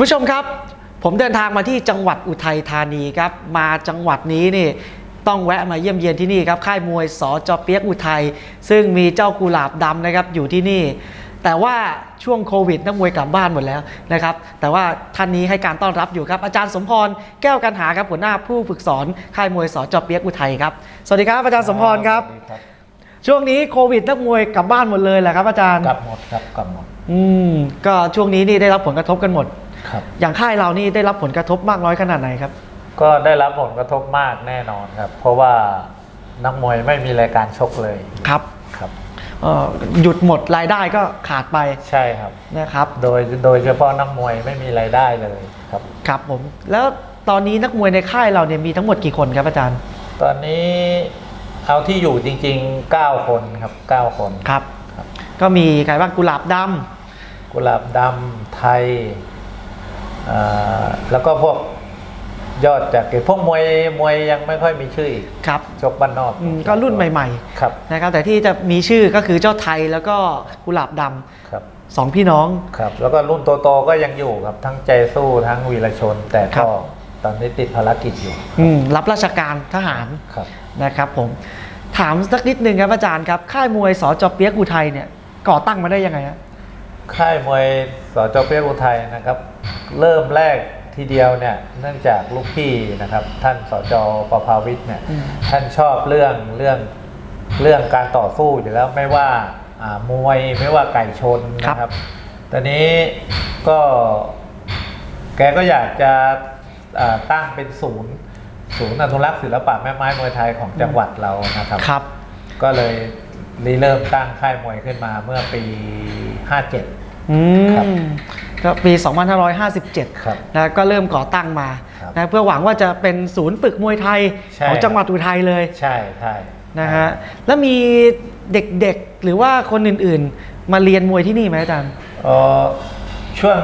ผู้ชมครับ ผมเดินทางมาที่จังหวัดอุทัยธานีครับ มาจังหวัดนี้นี่ต้องแวะมาเยี่ยมเยียนที่นี่ครับค่ายมวยสจเปียกอุทัยซึ่งมีเจ้ากุหลาบดำนะครับอยู่ที่นี่ แต่ว่าช่วงโควิดนักมวยกลับบ้านหมดแล้วนะครับ แต่ว่าท่านนี้ให้การต้อนรับอยู่ครับ อาจารย์สมพรแก้วกันหาครับหัวหน้าผู้ฝึกสอนค่ายมวยสจเปียกอุทัยครับสวัสดีครับอาจารย์สมพรครับสวัสดีครับ ช่วงนี้โควิดนักมวยกลับบ้านหมดเลยแหละครับอาจารย์กลับหมดครับกลับหมดอืมก็ช่วงนี้นี่ได้รับผลกระทบกันหมด ครับอย่างค่ายเรานี่ได้รับผลกระทบมากน้อยขนาดไหนครับ ก็ได้รับผลกระทบมากแน่นอนครับ เพราะว่านักมวยไม่มีรายการชกเลยครับครับเอ่อหยุดหมดรายได้ก็ขาดไปใช่ครับ นะครับโดยโดยเฉพาะนักมวยไม่มีรายได้เลยครับ ครับผม แล้วตอนนี้นักมวยในค่ายเราเนี่ยมีทั้งหมดกี่คนครับอาจารย์ตอนนี้เอาที่อยู่จริงๆ 9 คนครับ9คน ครับครับก็มีใครบ้างกุหลาบดกุหลาบดำไทยอ่า แล้วก็พวกยอดจากพวกมวยมวยยังไม่ค่อยมีชื่ออีกำครับชกบ้านนอกอืมก็รุ่นใหม่ครับๆนะครับ แต่ที่จะมีชื่อก็คือเจ้าไทยแล้วก็กุหลาบดครับำสองพี่น้องครับแล้วก็รุ่นโตๆก็ยังอยู่ครับทั้งใจสู้ทั้งวีรชน แต่ครัก็บตอนนี้ติดภารกิจอยู่อืมรับราชการทหารครับนะครับ ผมถามสักนิดนึงครับอาจารย์ครับค่ายมวยสจเปียกอุทัยเนี่ยก่อตั้งมาได้ยังไงฮะ ค่ายมวยสจเปียกอุทัยนะครับ เริ่มแรกทีเดียวเนี่ยเนื่องจากลูกพี่นะครับ ท่านสจประภาวิทย์เนี่ยอืมท่านชอบเรื่องเรื่องเรื่องการต่อสู้อยู่แล้วไม่ว่าอ่ามวยไม่ว่าไก่ชนนะครับ ตอนนี้ก็แกก็อยากจะอ่าตั้งเป็นศูนย์ ศูนย์อนุรักษ์ศิลปะแม่ไม้มวยไทยของจังหวัดเรานะครับครับ ก็เลยริเริ่มตั้งค่ายมวยขึ้นมาเมื่อปี 57 อืครับมก็ปี 2557ครับนะก็เริ่มก่อตั้งมาครับนะเพื่อหวังว่าจะเป็นศูนย์ฝึกมวยไทยใช่ ของจังหวัดอุทัยเลยใช่ใช่นะฮะแล้วมีเด็กๆหรือว่าคนอื่นๆ มาเรียนมวยที่นี่ไหมอาจารย์ เอ่อช่วง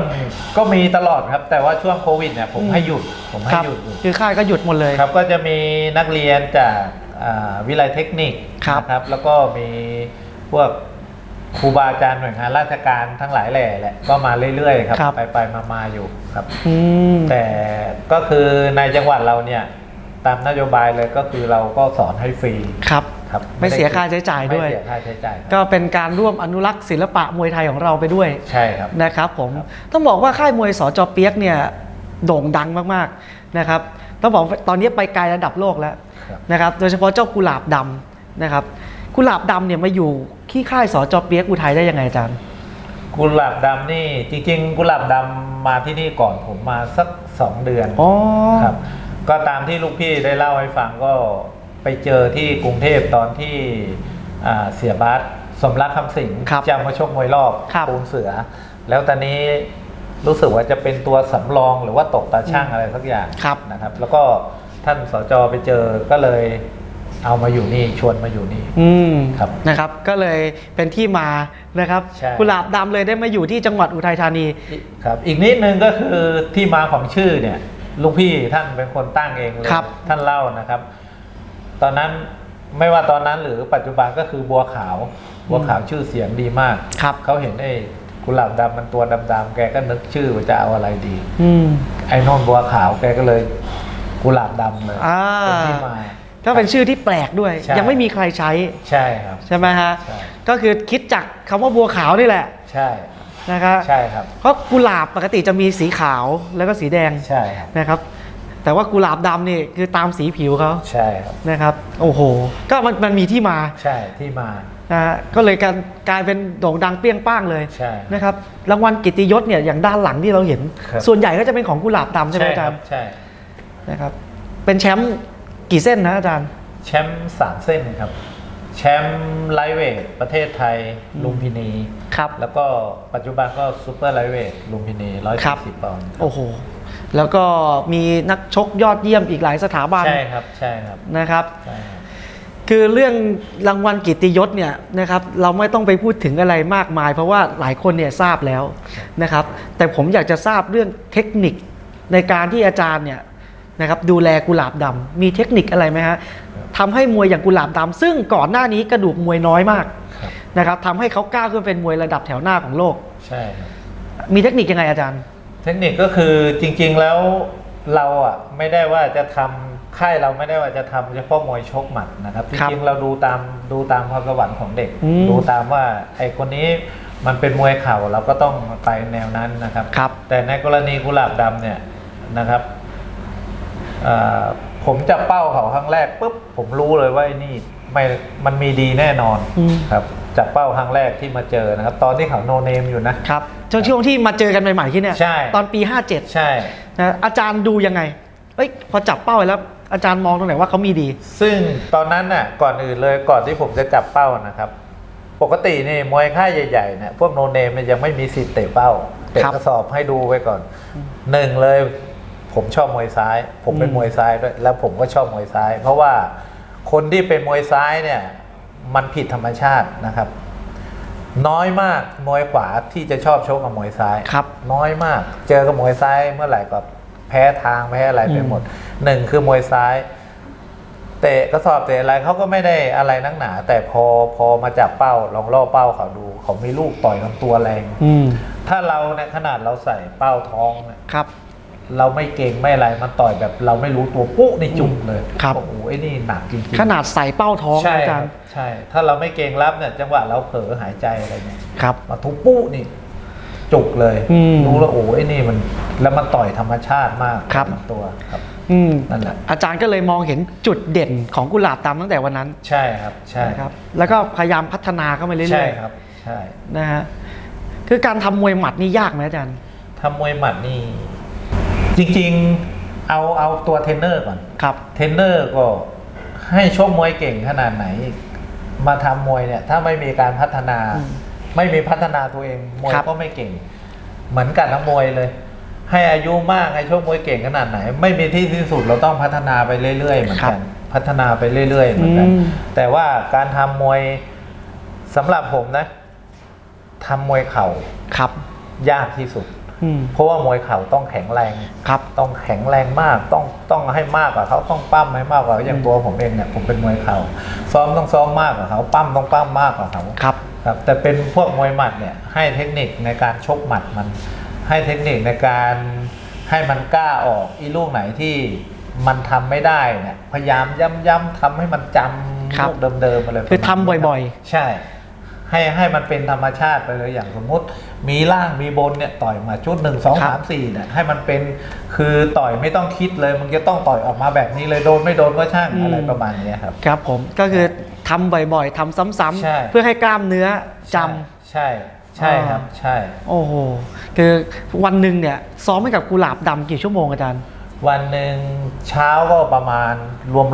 ก็มีตลอดครับ แต่ว่าช่วงโควิดเนี่ยผมอืมให้หยุด ผมให้ครับหยุดอยู่คือค่ายก็หยุดหมดเลย ครับก็จะมีนักเรียนจากอ่าวิทยาลัยเทคนิคครับ นะครับ แล้วก็มีพวก ครูบาอาจารย์หน่วยงานราชการทั้งหลายแหล่แหละก็มาเรื่อยๆครับ ครับ ไปไปมามาอยู่ครับ อืม แต่ก็คือในจังหวัดเราเนี่ย ตามนโยบายเลยก็คือเราก็สอนให้ฟรีครับ ครับไม่เสียค่าใช้จ่ายด้วย ไม่เสียค่าใช้จ่ายครับก็เป็นการร่วมอนุรักษ์ศิลปะมวยไทยของเราไปด้วยใช่ครับ นะครับผมครับต้องบอกว่าค่ายมวยสจเปียกเนี่ยโด่งดังมากๆนะครับต้องบอกว่าตอนนี้ไปไกลระดับโลกแล้วครับ นะครับ โดยเฉพาะเจ้ากุหลาบดำนะครับ กุหลาบดำเนี่ยมาอยู่ที่ค่ายสจเปียกอุทัยได้ยังไงอาจารย์ กุหลาบดำนี่จริง ๆ กุหลาบดำมาที่นี่ก่อนผมมาสักสองเดือนอ๋อ ครับ ก็ตามที่ลูกพี่ได้เล่าให้ฟังก็ไปเจอที่กรุงเทพตอนที่อ่าเสียบาสสมรักคำสิงห์ครับจะมาชกมวยรอบครับปูนเสือ แล้วตอนนี้รู้สึกว่าจะเป็นตัวสำรองหรือว่าตกตาช่างอะไรสักอย่างครับนะครับ แล้วก็ท่านสจไปเจอก็เลย เอามาอยู่นี่ชวนมาอยู่นี่ อืมครับนะครับก็เลยเป็นที่มานะครับใช่ กุหลาบดำเลยได้มาอยู่ที่จังหวัดอุทัยธานี ครับ อีกนิดนึงก็คือที่มาของชื่อเนี่ยลุงพี่ท่านเป็นคนตั้งเองเลยครับ ท่านเล่านะครับ ตอนนั้นไม่ว่าตอนนั้นหรือปัจจุบันก็คือบัวขาวบัวขาวชื่อเสียงดีมากครับ เขาเห็นไอ้กุหลาบดำมันตัวดำๆแกก็นึกชื่อว่าจะเอาอะไรดี อืม ไอ้โนนบัวขาวแกก็เลยกุหลาบดำเลยอ่า เป็นที่มา ก็เป็นชื่อที่แปลกด้วย ใช่ ยังไม่มีใครใช้ใช่ครับ ใช่ไหมฮะใช่ ก็คือคิดจากคำว่าบัวขาวนี่แหละใช่นะครับใช่ครับ เพราะกุหลาบปกติจะมีสีขาวแล้วก็สีแดงใช่ครับ นะครับ แต่ว่ากุหลาบดำนี่คือตามสีผิวเขาใช่ครับ นะครับ โอ้โห ก็มันมันมีที่มาใช่ที่มา นะฮะก็เลยการกลายเป็นโด่งดังเปรี้ยงป้างเลยใช่นะครับรางวัลกิตติยศเนี่ยอย่างด้านหลังที่เราเห็น ครับ ส่วนใหญ่ก็จะเป็นของกุหลาบดำใช่ไหมอาคจารัรย์ใช่ นะครับ เป็นแชมป์ กี่เส้นนะอาจารย์ แชมป์สามเส้นครับ แชมป์ไลท์เวทประเทศไทยลุมพินีครับ แล้วก็ปัจจุบันก็ซูเปอร์ไลท์เวทลุมพินีร้อยครัสี่บสิบปอนด์ครับโอ้โห แล้วก็มีนักชกยอดเยี่ยมอีกหลายสถาบันใช่ครับใช่ครับนะครับ ใช่ครับ คือเรื่องรางวัลกิตติยศเนี่ยนะครับเราไม่ต้องไปพูดถึงอะไรมากมาย เพราะว่าหลายคนเนี่ยทราบแล้วนะครับ แต่ผมอยากจะทราบเรื่องเทคนิคในการที่อาจารย์เนี่ย นะครับดูแลกุหลาบดำมีเทคนิคอะไรไหมฮะทำให้มวยอย่างกุหลาบดำซึ่งก่อนหน้านี้กระดูกมวยน้อยมากครับนะครับทำให้เขาก้าวขึ้นเป็นมวยระดับแถวหน้าของโลก ใช่ครับมีเทคนิคยังไงอาจารย์ เททคนิคก็คือจริงๆแล้วเราอะไม่ได้ว่าจะทำค่ายเราไม่ได้ว่าจะทำเฉพาะมวยชกหมัดนะครับจครับริงๆเราดูตามดูตามความสวรรค์ของเด็กอืมดูตามว่าไอคนนี้มันเป็นมวยเข่าเราก็ต้องไปแนวนั้นนะครับครับแต่ในกรณีกุหลาบดำเนี่ยนะครับเอ่อ ผมจะเป้าเขาครั้งแรกปุ๊บผมรู้เลยว่าไอ้นี่ไม่มันมีดีแน่นอนอืมครับจับเป้าครั้งแรกที่มาเจอนะครับ ตอนที่เขาโนเนมอยู่นะครับช่วงช่วงที่มาเจอกันใหม่ๆที่เนี่ยใช่ตอนปี 57 ใช่นะอาจารย์ดูยังไงเอ้ยพอจับเป้าไปแล้ว อาจารย์มองตรงไหนว่าเขามีดี ซึ่งตอนนั้นน่ะก่อนอื่นเลยก่อนที่ผมจะจับเป้านะครับ ปกตินี่มวยค่ายใหญ่ๆเนี่ยพวกโนเนมเนี่ยยังไม่มีสิทธิ์เตะเป้าเตะครับกระสอบให้ดูไว้ก่อนหนึ่งเลย ผมชอบมวยซ้าย ผมเป็นอืมมวยซ้ายด้วยแล้วผมก็ชอบมวยซ้าย เพราะว่าคนที่เป็นมวยซ้ายเนี่ยมันผิดธรรมชาตินะครับ น้อยมากมวยขวาที่จะชอบชกกับมวยซ้ายครับ น้อยมาก เจอกับมวยซ้ายเมื่อไหร่ก็แพ้ทางแพ้อะไรไปอืมหมดหนึ่งคือมวยซ้ายเตะกระสอบเตะอะไรเขาก็ไม่ได้อะไรนักหนา แต่พอพอมาจับเป้าลองล่อเป้าเขาดู เขามีลูกต่อยลำตัวแรงอืมถ้าเราในยขนาดเราใส่เป้าท้องเนี่ยครับ เราไม่เก่งไม่อะไรมันต่อยแบบเราไม่รู้ตัวปุ๊ในจุกเลยครับโอ้โหไอ้นี่หนักจริงๆขนาดใส่เป้าท้องใช่อาคจารัรบย์ ใช่ ถ้าเราไม่เก่งรับเนี่ยจังหวะเราเผลอหายใจอะไรเนี่ยครับ มาทุบปุ๊นี่ จุกเลยอืมรู้แล้วโอ้ไอ้นี่มัน แล้วมันต่อยธรรมชาติมากครับ ลำตัวครับ อืมนั่นแหละ อาจารย์ก็เลยมองเห็นจุดเด่นของกุหลาบดำตั้งแต่วันนั้นใช่ครับ ใช่นะครับ แล้วก็พยายามพัฒนาเข้ามาเรื่ใช่อยครับ ใช่ ๆนะฮะคือการทำมวยหมัดนี่ยากไหมอาจารย์ ทำมวยหมัดนี่ จริงๆเอาเอาตัวเทรนเนอร์ก่อน ครับ เทรนเนอร์ก็ให้ชกมวยเก่งขนาดไหน มาทำมวยเนี่ย ถ้าไม่มีการพัฒนา อืมไม่มีพัฒนาตัวเอง มวยครับ ก็ไม่เก่ง เหมือนกันนักมวยเลย ให้อายุมากให้ชกมวยเก่งขนาดไหน ไม่มีที่สิ้นสุดเราต้องพัฒนาไปเรื่อยๆเหมือนกันพัฒนาไปเรื่อยๆเหมือนกัน อืม แต่ว่าการทำมวยสำหรับผมนะทำมวยเข่า ครับ ยากที่สุดอืม เพราะว่ามวยเข่าต้องแข็งแรงครับต้องแข็งแรงมาก ต้องต้องให้มากกว่าเขาต้องปั้มให้มากกว่าอย่างตัวผมเองเนี่ยผมเป็นมวยเข่าซ้อมต้องซ้อมมากกว่าเขาปั้มต้องปั้มมากกว่าเขาครับครับ แต่เป็นพวกมวยหมัดเนี่ยให้เทคนิคในการชกหมัดมัน ให้เทคนิคในการให้มันกล้าออกอีลูกไหนที่มันทำไม่ได้เนี่ยพยายามย้ำๆทำให้มันจำครับลูกเดิมๆอะไรคือทำบ่อยๆ ใช่ ให้ให้มันเป็นธรรมชาติไปเลยอย่างสมมุติ มีล่างมีบนเนี่ยต่อยมาชุดหนึ่งสองครับสามสี่เนี่ยให้มันเป็นคือต่อยไม่ต้องคิดเลยมันจะต้องต่อยออกมาแบบนี้เลยโดนไม่โดนก็ช่างอะไรประมาณเนี้ยครับครับผมก็คือทำบ่อยๆทำซ้ำใช่ๆเพื่อให้กล้ามเนื้อจำใช่ใช่ครับใช่ โอ้โหคือวันหนึ่งเนี่ยซ้อมให้กับกุหลาบดำกี่ชั่วโมงอาจารย์ วันหนึ่งเช้าก็ประมาณ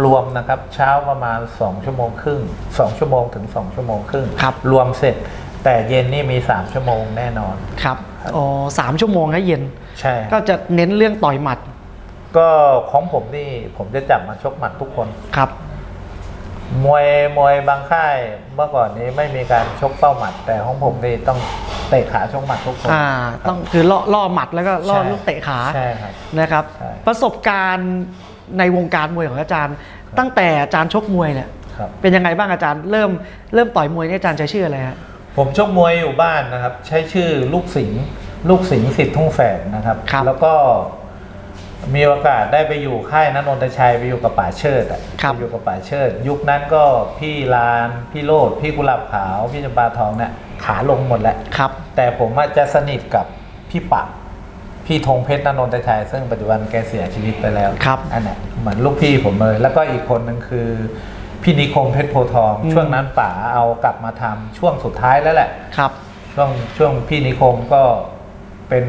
รวมๆนะครับ เช้าประมาณ 2 ชั่วโมงครึ่ง2ชั่วโมงถึง 2 ชั่วโมงครึ่งครับ รวมเสร็จ แต่เย็นนี่มี 3 ชั่วโมงแน่นอน ครับอ๋อสามชั่วโมงนะเย็น ใช่ก็จะเน้นเรื่องต่อยหมัดก็ของผมนี่ผมจะจับมาชกหมัดทุกคน ครับ มวยมวยบางค่ายเมื่อก่อนนี้ไม่มีการชกเป้าหมัด แต่ของผมนี่ต้องเตะขาชกหมัดทุกคน อ่าต้องคือล่อล่อหมัดแล้วก็ล่อใช่ลูกเตะขาใช่ครับนะครับ ใช่ ประสบการณ์ในวงการมวยของอาจารย์ ตั้งแต่อาจารย์ชกมวยเนี่ยครับ เป็นยังไงบ้างอาจารย์เริ่มเริ่มต่อยมวยเนี่ยอาจารย์ใช้ชื่ออะไรฮะ ผมชกมวยอยู่บ้านนะครับ ใช้ชื่อลูกสิงห์ลูกสิงห์สิทธิ์ทุ่งแฝกนะครับ ครับ แล้วก็ มีโอกาสได้ไปอยู่ค่ายนันนทชัยไปอยู่กับป่าเชิดอะครับ ไปอยู่กับป่าเชิด ยุคนั้นก็พี่ลานพี่โรดพี่กุหลาบขาว พี่จำปาทองเนี่ยขาลงหมดแล้วครับ แต่ผมอาจจะสนิทกับพี่ปักพี่ธงเพชรนนนทชัยซึ่งปัจจุบันแกเสียชีวิตไปแล้วครับอันเนี้ยเหมือนลูกพี่ผมเลย แล้วก็อีกคนหนึ่งคือพี่นิคมเพชรโพธิ์ทอง อืม ช่วงนั้นป๋าเอากลับมาทำช่วงสุดท้ายแล้วแหละ ครับ ช่วงช่วงพี่นิคมก็ เป็น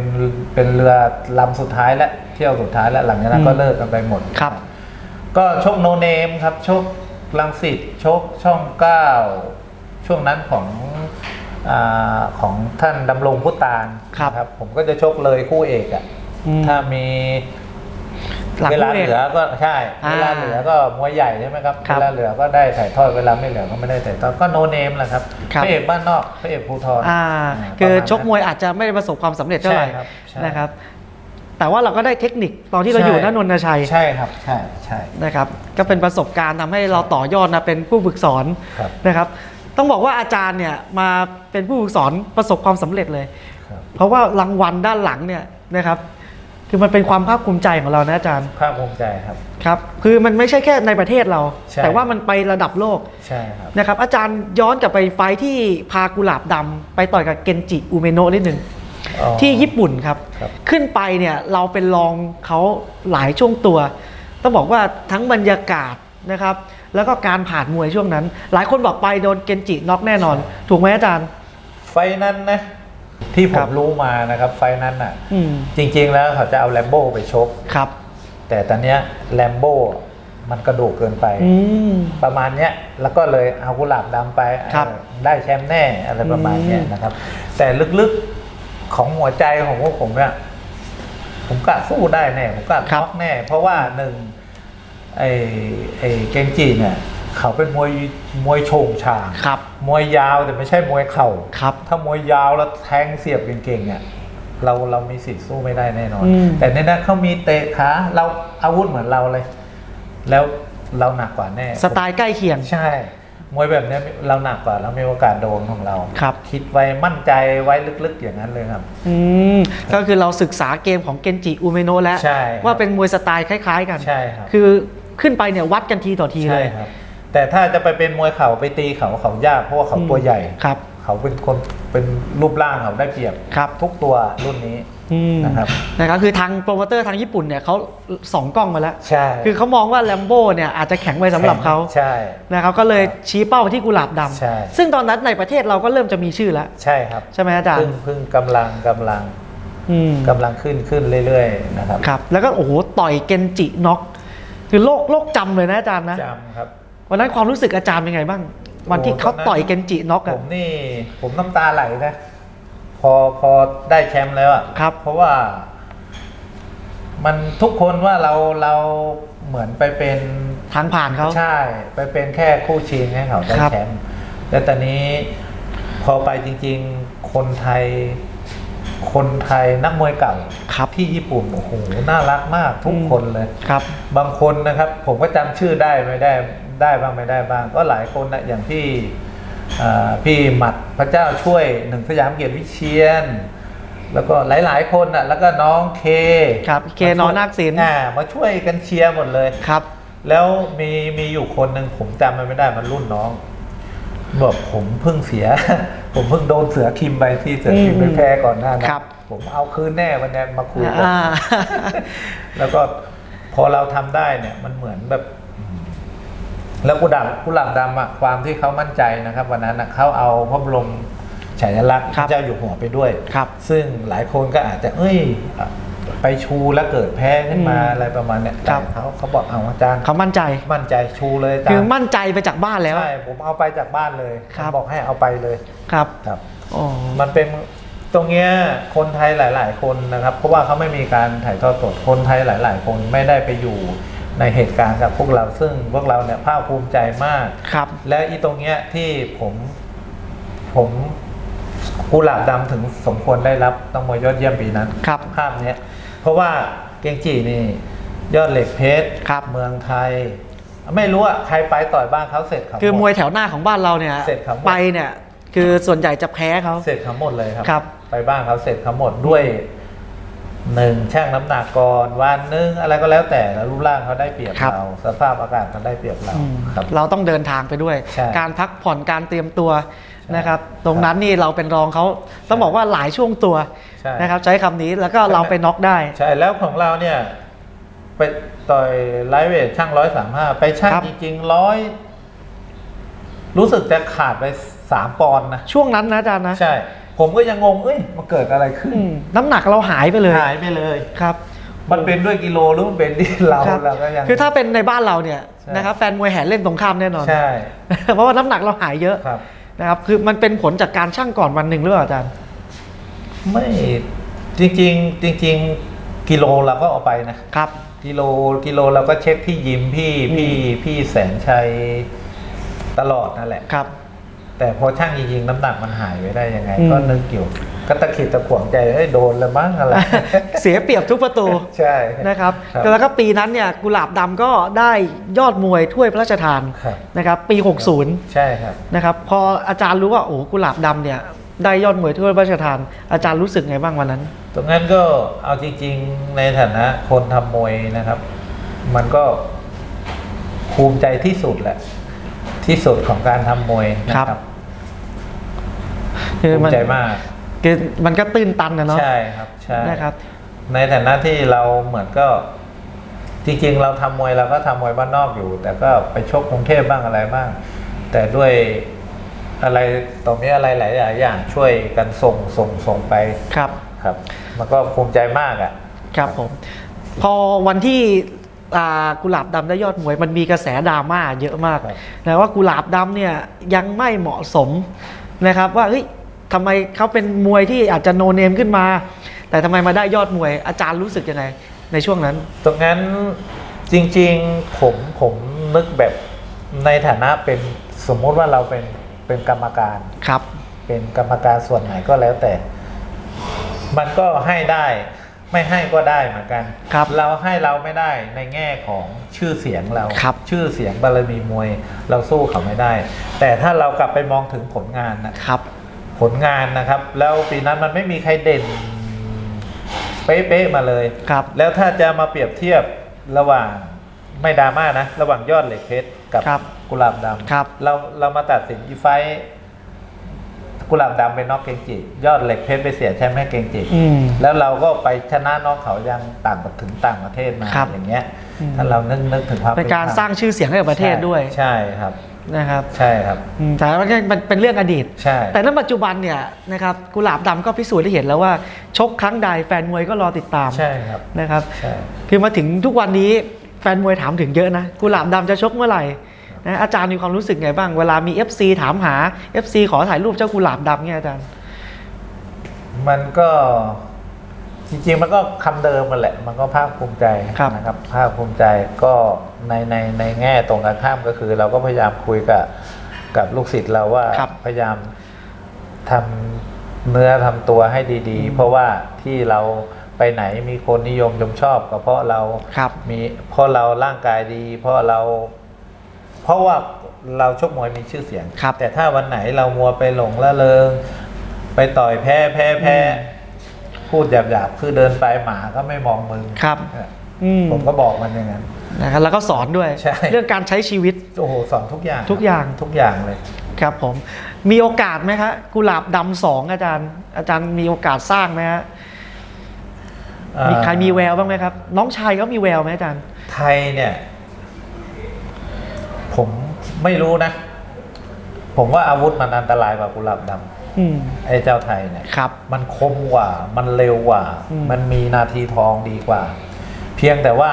เป็นเรือลำสุดท้ายแล้วเที่ยวสุดท้ายแล้วหลังจากนั้นก็อืมเลิกกันไปหมด ครับ ก็ชกโนเนมครับชกลังสิตชกช่องเก้าช่วงนั้นของอาของท่านดำรงพุตานครับนะผมก็จะชกเลยคู่เอกอะอืม ถ้ามี หลังเวลาคู่เหเอก ลือก็ใช่อ่าเวลาเหลือก็มวยใหญ่ใช่ไหมครับครัเวบลาเหลือก็ได้ถ่ายทอดเวลาไม่เหลือก็ไม่ได้ถ่ายทอดก็โนเนมแหละครับครับ พระเอกบ้านนอกพระเอกภูทรอ่าาคือประาณชกมวยอาจจะไม่ได้ประสบความสำเร็จเท่าไหร่ใช่ครับใช่นะครับแต่ว่าเราก็ได้เทคนิคตอนที่เราอยู่นนนทชัยใช่ครับใช่ใช่นะครับก็เป็นประสบการณ์ทำให้เราต่อยอดนะเป็นผู้ฝึกสอน ครับ นะครับต้องบอกว่าอาจารย์เนี่ยมาเป็นผู้ฝึกสอนประสบความสำเร็จเลย ครับ เพราะว่ารางวัลด้านหลังเนี่ยนะครับ คือมันเป็นความภาคภูมิใจของเรานะอาจารย์ภาคภูมิใจครับ ครับ คือมันไม่ใช่แค่ในประเทศเรา ใช่ แต่ว่ามันไประดับโลกใช่ครับ นะครับ อาจารย์ย้อนกลับไปไฟท์ที่พากุหลาบดำไปต่อยกับเกนจิอุเมโนะนิดหนึ่งอ๋อ ที่ญี่ปุ่นครับ ครับ ขึ้นไปเนี่ยเราเป็นรองเขาหลายช่วงตัว ต้องบอกว่าทั้งบรรยากาศนะครับ แล้วก็การผ่านมวยช่วงนั้น หลายคนบอกไปโดนเกนจิน็อกแน่นอน ถูกไหมอาจารย์ ไฟนั้นนะ ที่ผครัมบ รู้มานะครับไฟนั้นอะ อืมจริงๆแล้วเขาจะเอาแลมโบ้ไปชก ครับแต่ตอนเนี้ยแลมโบ้มันกระดูกเกินไป อืม ประมาณเนี้ยแล้วก็เลยเอากุหลาบดำไปครับเออได้แชมป์แน่อะไรประมาณเนี้ยอืมนะครับ แต่ลึกๆของหัวใจของพวกผมเนี่ยผมกะสู้ได้แน่ผมกะท็อกแน่ เพราะว่าหนึ่งไอ้ไอ้เกงจีเนี่ย เขาเป็นมวยมวยโฉงฉางครับ มวยยาวแต่ไม่ใช่มวยเข่าครับ ถ้ามวยยาวแล้วแทงเสียบเก่งๆเนี่ยเราเรามีสิทธิ์สู้ไม่ได้แน่นอนอืมแต่ในนั้นเขามีเตะขาเราอาวุธเหมือนเราเลย แล้วเราหนักกว่าแน่ สไตล์ใกล้เคียงใช่ มวยแบบเนี้ยเราหนักกว่าเรามีโอกาสโดนของเราครับ คิดไว้มั่นใจไว้ลึกๆอย่างนั้นเลยครับ อืมก็คือเราศึกษาเกมของเกนจิอุเมโนะแล้วใช่ครับว่าเป็นมวยสไตล์คล้าย ๆ กันใช่ครับคือขึ้นไปเนี่ยวัดกันทีต่อทีเลใช่ยครับ แต่ถ้าจะไปเป็นมวยเข่าไปตีเขาเขายากเพราะว่าเขาตัวใหญ่ ครับ เขาเป็นคนเป็นรูปร่างเขาได้เปรียบครับ ทุกตัวรุ่นนี้อืมนะครับ นะครับคือทางโปรโมเตอร์ทางญี่ปุ่นเนี่ยเขาสองกล้องมาแล้ว ใช่คือเขามองว่าแลมโบ้เนี่ยอาจจะแข็งไปสำหรับเขาใช่ นะครับก็เลยชี้เป้าไปที่กุหลาบดใช่ำซึ่งตอนนั้นในประเทศเราก็เริ่มจะมีชื่อแล้ว ใช่ครับใช่ไหมอาจารเพึ่ย์งเพึ่งกำลังกำลังอืมกำลังขึ้นขึ้นเรื่อยๆนะครับครับ แล้วก็โอ้โหต่อยเกนจิน็อกคือโลกโลกจำเลยนะอาจารย์นะ จำครับ วันนั้นความรู้สึกอาจารย์เป็นไงบ้าง วันที่เขาต่อยเกนจิน็อกผอะมนี่ ผมน้ำตาไหลนะ พอพอได้แชมป์แล้วอะครับ เพราะว่า มันทุกคนว่าเราเราเหมือนไปเป็นทางผ่านเขาใช่ ไปเป็นแค่คู่ชิงให้เขาได้ครับแชมป์แล้วตอนนี้พอไปจริง ๆ คนไทย คนไทยนักมวยเก่าครับที่ญี่ปุ่นโอ้โหน่ารักมากทุกคนเลยครับ บางคนนะครับ ผมก็จำชื่อได้ไม่ได้ ได้บ้างไม่ได้บ้าง ก็หลายคนนะอย่างพี่อ่าพี่หมัดพระเจ้าช่วยหนึ่งสยามเกียรติวิเชียน แล้วก็หลาย ๆ คนนะแล้วก็น้องเคครับเคมาช่วยนอนาคศิลป์อ่ามาช่วยกันเชียร์หมดเลยครับ แล้วมีมีอยู่คนหนึ่งผมจำมันไม่ได้มันรุ่นน้องบอกผมเพิ่งเสีย ผมเพิ่งโดนเสือคิมไปที่เสือคิมไปอืมแพ้ก่อนหน้านะครับผมเอาคืนแน่วันนี้มาคุยกันอ่าแล้วก็พอเราทำได้เนี่ยมันเหมือนแบบ แล้วกุหลาบกุหลาบดำอะความที่เขามั่นใจนะครับวันนั้นนะเขาเอาพระบรมฉายาลักษณ์พครับระเจ้าอยู่หัวไปด้วย ครับ ซึ่งหลายคนก็อาจจะ เอ้ย ไปชูแล้วเกิดแพ้ขึ้นมาอืมอะไรประมาณเนี้ยครับ แต่เขาเขาบอกเอาอาจารย์เขามั่นใจ มั่นใจชูเลยอาจารคือย์มั่นใจไปจากบ้านแล้ว ใช่ผมเอาไปจากบ้านเลยครับผมบอกให้เอาไปเลยครับครับ อ๋อ มันเป็นตรงเนี้ยคนไทยหลาย ๆ คนนะครับ เพราะว่าเขาไม่มีการถ่ายทอดสดคนไทยหลาย ๆ คนไม่ได้ไปอยู่ ในเหตุการณ์กับพวกเราซึ่งพวกเราเนี่ยภาคภูมิใจมาก ครับ และอีตรงเนี้ยที่ผมผมกุหลาบดำถึงสมควรได้รับต้องมวยยอดเยี่ยมปีนั้นครับภาพเนี้ยเพราะว่าเกงจีนี่ยอดเหล็กเพชรครับ เมืองไทย ไม่รู้อะใครไปต่อยบ้านเขาเสร็จเขาคือหมดวยแถวหน้าของบ้านเราเนี่ยเสร็จครับ ไปเนี่ย คือส่วนใหญ่จะแพ้เขาเสร็จทั้งหมดเลยครับ ครับ ไปบ้านเขาเสร็จทั้งหมดด้วย หนึ่งช่างน้ำหนักก่อนวันหนึงอะไรก็แล้วแต่แล้วรูปร่างเขาได้เปรียบครับ เรา สภาพอากาศเขาได้เปรียบเราอืมครับ เราต้องเดินทางไปด้วย ใช่การพักผ่อนการเตรียมตัวใช่นะครับ ตรงนั้นนี่เราเป็นรองเขาต้องบอกว่าหลายช่วงตัวใช่ นะครับ ใช้คำนี้แล้วก็เราไปน็อกได้ ใช่แล้วของเราเนี่ย ไปต่อยไลท์เวทช่างร้อยสามห้าไปช่างครับ จริงๆร้อยรู้สึกจะขาดไปสามปอนด์นะ ช่วงนั้นนะอาจารย์นะ ใช่ ผมก็ยังงงเอ้ยมันเกิดอะไรขึ้น อืมน้ำหนักเราหายไปเลยหายไปเลย ครับ มันเป็นด้วยกิโลหรือมันเป็นที่เราครับเราก็ยัง คือถ้าเป็นในบ้านเราเนี่ยใช่ นะครับแฟนมวยแห่เล่นตรงข้ามแน่นอน ใช่ เพราะว่าน้ำหนักเราหายเยอะครับ นะครับคือมันเป็นผลจากการชั่งก่อนวันหนึ่งหรือเปล่าอาจารย์ ไม่จริงๆ จริง ๆ กิโลเราก็เอาไปนะ ครับ กิโลกิโลเราก็เช็คที่ยิมพี่อืมพี่พี่แสนชัยตลอดนั่นแหละ ครับ แต่พอช่างจริงๆน้ำหนักมันหายไปได้ยังไงอืมก็นึกอยู่ก็ตะขิดตะขวงใจเฮ้ยโดนแล้วมั้งอะไร เสียเปรียบทุกประตูใช่นะครับครับแล้วก็ปีนั้นเนี่ยกุหลาบดำก็ได้ยอดมวยถ้วยพระราชทานครับนะครับปี 60 ใช่ครับนะครับพออาจารย์รู้ว่าโอ้กุหลาบดำเนี่ยได้ยอดมวยถ้วยพระราชทาน อาจารย์รู้สึกไงบ้างวันนั้น ตรงนั้นก็เอาจริง ๆ ในฐานะคนทำมวยนะครับ มันก็ภูมิใจที่สุดแหละ ที่สุดของการทำมวยนะคครัรับ บคือภูมันมิใจมาก คือมันก็ตื้นตันนะเนาะใช่ครับใช่ นะครับ ในฐานะที่เราเหมือนก็จริงๆ เราทำมวยเราก็ทำมวยบ้านนอกอยู่ แต่ก็ไปชกกรุงเทพบ้างอะไรบ้าง แต่ด้วยอะไรตรงนี้อะไรหลายๆอย่างช่วยกันส่งส่งส่งไปครับ ครับ มันก็ภูมิใจมากอะ ครับผม พอวันที่ อ่ากุหลาบดำได้ยอดมวย มันมีกระแสดราม่าเยอะมากครับนะว่ากุหลาบดำเนี่ยยังไม่เหมาะสมนะครับ ว่าเฮ้ยทำไมเขาเป็นมวยที่อาจจะโนเนมขึ้นมา แต่ทำไมมาได้ยอดมวย อาจารย์รู้สึกยังไง ในช่วงนั้น ตรงนั้นจริงๆผมผมนึกแบบในฐานะเป็นสมมุติว่าเราเป็นเป็นกรรมการ ครับ เป็นกรรมการส่วนไหนก็แล้วแต่ มันก็ให้ได้ ไม่ให้ก็ได้เหมือนกันครับเราให้เราไม่ได้ในแง่ของชื่อเสียงเราครับชื่อเสียงบารมีมวยเราสู้เขาไม่ได้ แต่ถ้าเรากลับไปมองถึงผลงานนะครับ ผลงานนะครับ แล้วปีนั้นมันไม่มีใครเด่นเป๊ะๆมาเลยครับ แล้วถ้าจะมาเปรียบเทียบระหว่างไม่ดราม่านะ ระหว่างยอดเหล็กเพชรกับครับกุหลาบดำครับเราเรามาตัดสินอีไฟท์ กุหลาบดำเป็นน็อกเกงจิ ยอดเหล็กเพชรไปเสียแชมป์ให้เกงจิ อืม แล้วเราก็ไปชนะน้องเขายังต่างถึงต่างประเทศมาครับ อย่างเงี้ยอืมถ้าเรานึกนึกถึงความเป็นการสร้างชื่อเสียงให้กับประเทศด้วยใช่ครับ นะครับใช่ครับ อืมแต่ว่ามันเป็นเรื่องอดีต ใช่ แต่ณปัจจุบันเนี่ยนะครับกุหลาบดำก็พิสูจน์ให้เห็นแล้วว่า ชกครั้งใดแฟนมวยก็รอติดตามใช่ครับ นะครับ ใช่ คือมาถึงทุกวันนี้แฟนมวยถามถึงเยอะนะกุหลาบดำจะชกเมื่อไหร่ นะอาจารย์มีความรู้สึกไงบ้าง เวลามี FC ถามหา FC ขอถ่ายรูปเจ้ากุหลาบดำเนี่ยอาจารย์ มันก็จริงๆมันก็คำเดิมมันแหละ มันก็ภาคภูมิใจครับนะครับภาคภูมิใจก็ในในในแง่ตรงกันข้ามก็คือ เราก็พยายามคุยกับกับลูกศิษย์เราว่าครับพยายามทำเนื้อทำตัวให้ดีๆ เพราะว่าที่เราไปไหนมีคนนิยมชมชอบก็เพราะเราครับมีเพราะเราร่างกายดี เพราะเรา เพราะว่าเราชกมวยมีชื่อเสียง ครับแต่ถ้าวันไหนเรามัวไปหลงละเริงไปต่อยแพ้แพ้แพ้อืมพูดหยาบๆคือเดินไปหมาก็ไม่มองมึงครับ เนี่ยอืมผมก็บอกมันอย่างนั้น นะครับแล้วก็สอนด้วย ใช่ เรื่องการใช้ชีวิต โอ้โหสอนทุกอย่างทุกอย่าง ทุกอย่างเลยครับผม มีโอกาสไหมครับกุหลาบดำสองอาจารย์ อาจารย์มีโอกาสสร้างไหมฮะมีใครมีแววบ้างไหมครับ น้องชายเขามีแววไหมอาจารย์ ไทยเนี่ย ผมไม่รู้นะ ผมว่าอาวุธมันอันตรายกว่ากุหลาบดอืมำไอ้เจ้าไทยเนี่ย ครับ มันคมกว่า มันเร็วกว่า อืม มันมีนาทีทองดีกว่า เพียงแต่ว่า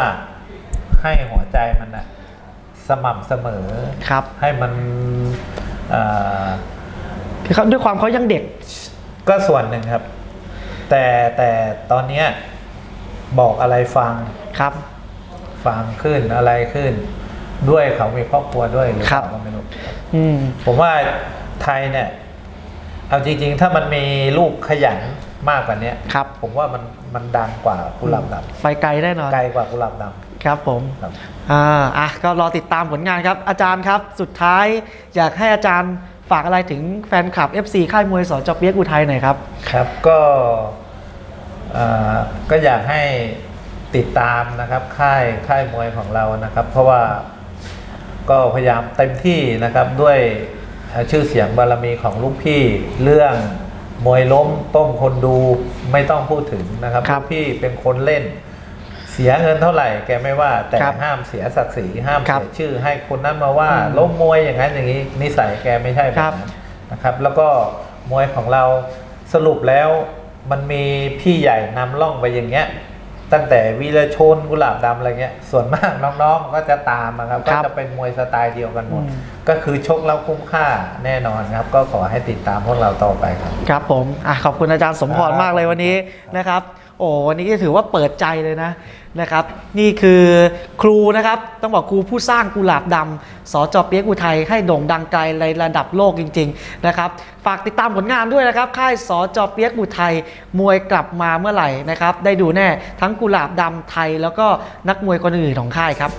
ให้หัวใจมันนะสม่ำเสมอ ครับ ให้มันเอ่อคือเขาด้วยความเขายังเด็ก ก็ส่วนหนึ่งครับ แต่แต่ตอนเนี้ยบอกอะไรฟัง ครับ ฟังขึ้นอะไรขึ้น ด้วยเขามีครอบครัวด้วยหรือครับเปล่าก็ไม่รู้อืม ผมว่าไทยเนี่ย เอาจริง ๆ ถ้ามันมีลูกขยันมากกว่าเนี้ยครับ ผมว่ามันมันดังกว่ากุหลาบดไปไกลแน่นอนำไกลกว่ากุหลาบดครับผมำครับอ่าอะก็รอติดตามผลงานครับ อาจารย์ครับ สุดท้ายอยากให้อาจารย์ฝากอะไรถึงแฟนคลับ FC ค่ายมวยสจเปียกอุทัยหน่อยครับ ครับก็เอ่อก็อยากให้ติดตามนะครับค่ายค่ายมวยของเรานะครับ เพราะว่า ก็พยายามเต็มที่นะครับด้วยเอ่อชื่อเสียงบารมีของลูกพี่เรื่องมวยล้มต้มคนดูไม่ต้องพูดถึงนะครับครับลูกพี่เป็นคนเล่น เสียเงินเท่าไหร่แกไม่ว่า แต่ครับห้ามเสียศักดิ์ศรีห้ามครับเสียชื่อให้คนนั้นมาว่าอืมล้มมวยอย่างนั้นอย่างนี้นิสัยแกไม่ใช่แบครับบนั้นนะครับ แล้วก็มวยของเราสรุปแล้วมันมีพี่ใหญ่นำล่องไปอย่างเงี้ย ตั้งแต่วีรชนกุหลาบดำอะไรเงี้ยส่วนมากน้องๆก็จะตามนะครับคก็รับจะเป็นมวยสไตล์เดียวกันหมดอืมก็คือชกแล้วคุ้มค่าแน่นอนครับ ก็ขอให้ติดตามพวกเราต่อไปครับ ครับผมอะขอบคุณอาจารย์สมพรครับมากเลยวันนี้นะครับ โอ้วันนี้ก็ถือว่าเปิดใจเลยนะ นะครับนี่คือครูนะครับต้องบอกครูผู้สร้างกุหลาบดำสจเปียกอุทัยให้โด่งดังไกลในระดับโลกจริงๆนะครับฝากติดตามผลงานด้วยนะครับค่ายสจเปียกอุทัยมวยกลับมาเมื่อไหร่นะครับได้ดูแน่ทั้งกุหลาบดำไทยแล้วก็นักมวยคนอื่นของค่ายครับ